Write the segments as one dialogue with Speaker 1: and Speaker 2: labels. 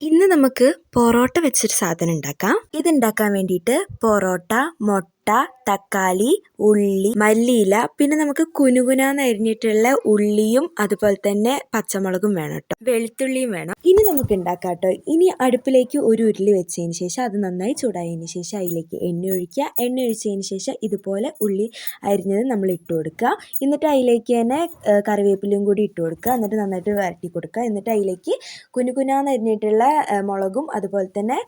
Speaker 1: ഇന്ന് നമുക്ക് പൊറോട്ട വെച്ചൊരു സാധനം ഉണ്ടാക്കാം. ഇതുണ്ടാക്കാൻ വേണ്ടിയിട്ട് പൊറോട്ട മുട്ട തക്കാളി ഉള്ളി മല്ലിയില പിന്നെ നമുക്ക് കുനുകുനാന്ന് അരിഞ്ഞിട്ടുള്ള ഉള്ളിയും അതുപോലെ തന്നെ പച്ചമുളകും വേണം കേട്ടോ. വെളുത്തുള്ളിയും വേണം. ഇനി നമുക്ക് ഉണ്ടാക്കാം കേട്ടോ. ഇനി അടുപ്പിലേക്ക് ഒരു ഉരുളി വെച്ചതിന് ശേഷം അത് നന്നായി ചൂടായതിന് ശേഷം അതിലേക്ക് എണ്ണ ഒഴിക്കുക. എണ്ണ ഒഴിച്ചതിന് ശേഷം ഇതുപോലെ ഉള്ളി അരിഞ്ഞത് നമ്മൾ ഇട്ട് കൊടുക്കുക. എന്നിട്ട് അതിലേക്ക് തന്നെ കറിവേപ്പിലും കറിവേപ്പിലയും കൂടി ഇട്ട് കൊടുക്കുക. എന്നിട്ട് നന്നായിട്ട് വരട്ടി കൊടുക്കുക. എന്നിട്ട് അതിലേക്ക് കുനുകുനാന്ന് അരിഞ്ഞിട്ടുള്ള മുളകും അതുപോലെ തന്നെ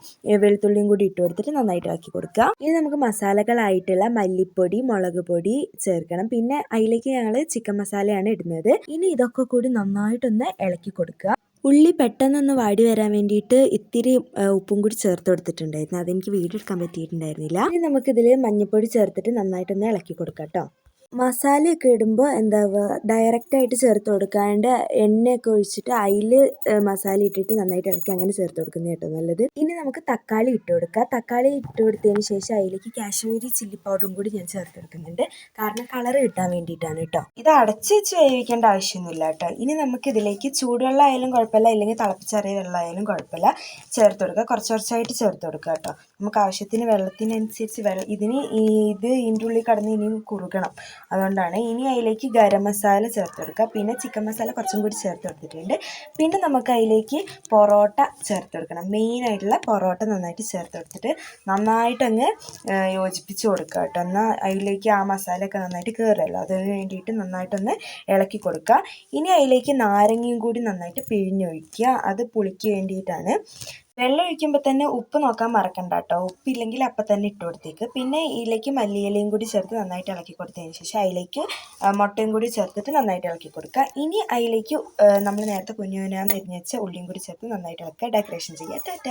Speaker 1: വെളുത്തുള്ളിയും കൂടി ഇട്ട് കൊടുത്തിട്ട് നന്നായിട്ട് ആക്കി കൊടുക്കുക. ഇനി നമുക്ക് മസാലകളായിട്ടുള്ള മല്ലിപ്പൊടി മുളക് പൊടി ചേർക്കണം. പിന്നെ അതിലേക്ക് ഞങ്ങൾ ചിക്കൻ മസാലയാണ് ഇടുന്നത്. ഇനി ഇതൊക്കെ കൂടി നന്നായിട്ടൊന്ന് ഇളക്കി കൊടുക്കുക. ഉള്ളി പെട്ടെന്നൊന്ന് വാടി വരാൻ വേണ്ടിയിട്ട് ഇത്തിരി ഉപ്പും കൂടി ചേർത്ത് കൊടുത്തിട്ടുണ്ടായിരുന്നു. അതെനിക്ക് വീടെടുക്കാൻ പറ്റിയിട്ടുണ്ടായിരുന്നില്ല. ഇനി നമുക്കിതിൽ മഞ്ഞൾപ്പൊടി ചേർത്തിട്ട് നന്നായിട്ടൊന്ന് ഇളക്കി കൊടുക്കാം കേട്ടോ. മസാലയൊക്കെ ഇടുമ്പോൾ എന്താ ഡയറക്റ്റായിട്ട് ചേർത്ത് കൊടുക്കാണ്ട് എണ്ണയൊക്കെ ഒഴിച്ചിട്ട് അതിൽ മസാല ഇട്ടിട്ട് നന്നായിട്ട് ഇളക്കി അങ്ങനെ ചേർത്ത് കൊടുക്കുന്നത് കേട്ടോ നല്ലത്. ഇനി നമുക്ക് തക്കാളി ഇട്ട് കൊടുക്കാം. തക്കാളി ഇട്ട് കൊടുത്തതിന് ശേഷം അതിലേക്ക് കാശ്മീരി ചില്ലി പൗഡറും കൂടി ഞാൻ ചേർത്ത് കൊടുക്കുന്നുണ്ട്. കാരണം കളർ കിട്ടാൻ വേണ്ടിയിട്ടാണ് കേട്ടോ. ഇത് അടച്ച് വെച്ച് വേവിക്കേണ്ട ആവശ്യമൊന്നുമില്ല കേട്ടോ. ഇനി നമുക്ക് ഇതിലേക്ക് ചൂടുവെള്ളം ആയാലും കുഴപ്പമില്ല. ഇല്ലെങ്കിൽ തിളപ്പിച്ചറിയ വെള്ളം ആയാലും കുഴപ്പമില്ല. ചേർത്ത് കൊടുക്കുക. കുറച്ച് കുറച്ചായിട്ട് ചേർത്ത് കൊടുക്കുക കേട്ടോ. നമുക്ക് ആവശ്യത്തിന് വെള്ളത്തിനനുസരിച്ച് വെള്ളം ഇതിന് ഇത് ഇതിന്റെ ഉള്ളിൽ കടന്ന് ഇനിയും കുറുകണം. അതുകൊണ്ടാണ് ഇനി അതിലേക്ക് ഗരം മസാല ചേർത്ത് കൊടുക്കുക. പിന്നെ ചിക്കൻ മസാല കുറച്ചും കൂടി ചേർത്ത് കൊടുത്തിട്ടുണ്ട്. പിന്നെ നമുക്ക് അതിലേക്ക് പൊറോട്ട ചേർത്ത് കൊടുക്കണം. മെയിനായിട്ടുള്ള പൊറോട്ട നന്നായിട്ട് ചേർത്ത് കൊടുത്തിട്ട് നന്നായിട്ടങ്ങ് യോജിപ്പിച്ച് കൊടുക്കുക കേട്ടോ. എന്നാൽ അതിലേക്ക് ആ മസാലയൊക്കെ നന്നായിട്ട് കയറുമല്ലോ അതിന് വേണ്ടിയിട്ട് നന്നായിട്ടൊന്ന് ഇളക്കി കൊടുക്കുക. ഇനി അതിലേക്ക് നാരങ്ങയും കൂടി നന്നായിട്ട് പിഴിഞ്ഞൊഴിക്കുക. അത് പുളിക്ക് വേണ്ടിയിട്ടാണ്. വെള്ളം ഒഴിക്കുമ്പോൾ തന്നെ ഉപ്പ് നോക്കാൻ മറക്കണ്ട കേട്ടോ ഉപ്പില്ലെങ്കിൽ അപ്പം തന്നെ ഇട്ട് കൊടുത്തേക്ക്. പിന്നെ ഇതിലേക്ക് മല്ലിയിലയും കൂടി ചേർത്ത് നന്നായിട്ട് ഇളക്കി കൊടുത്തതിന് ശേഷം അതിലേക്ക് മുട്ടയും കൂടി ചേർത്തിട്ട് നന്നായിട്ട് ഇളക്കി കൊടുക്കുക. ഇനി അതിലേക്ക് നമ്മൾ നേരത്തെ കുഞ്ഞു കുഞ്ഞാന്ന് എരിഞ്ഞ് വെച്ച ഉള്ളിയും കൂടി ചേർത്ത് നന്നായിട്ട് ഇളക്കുക. ഡെക്കറേഷൻ ചെയ്യുക ടാറ്റ.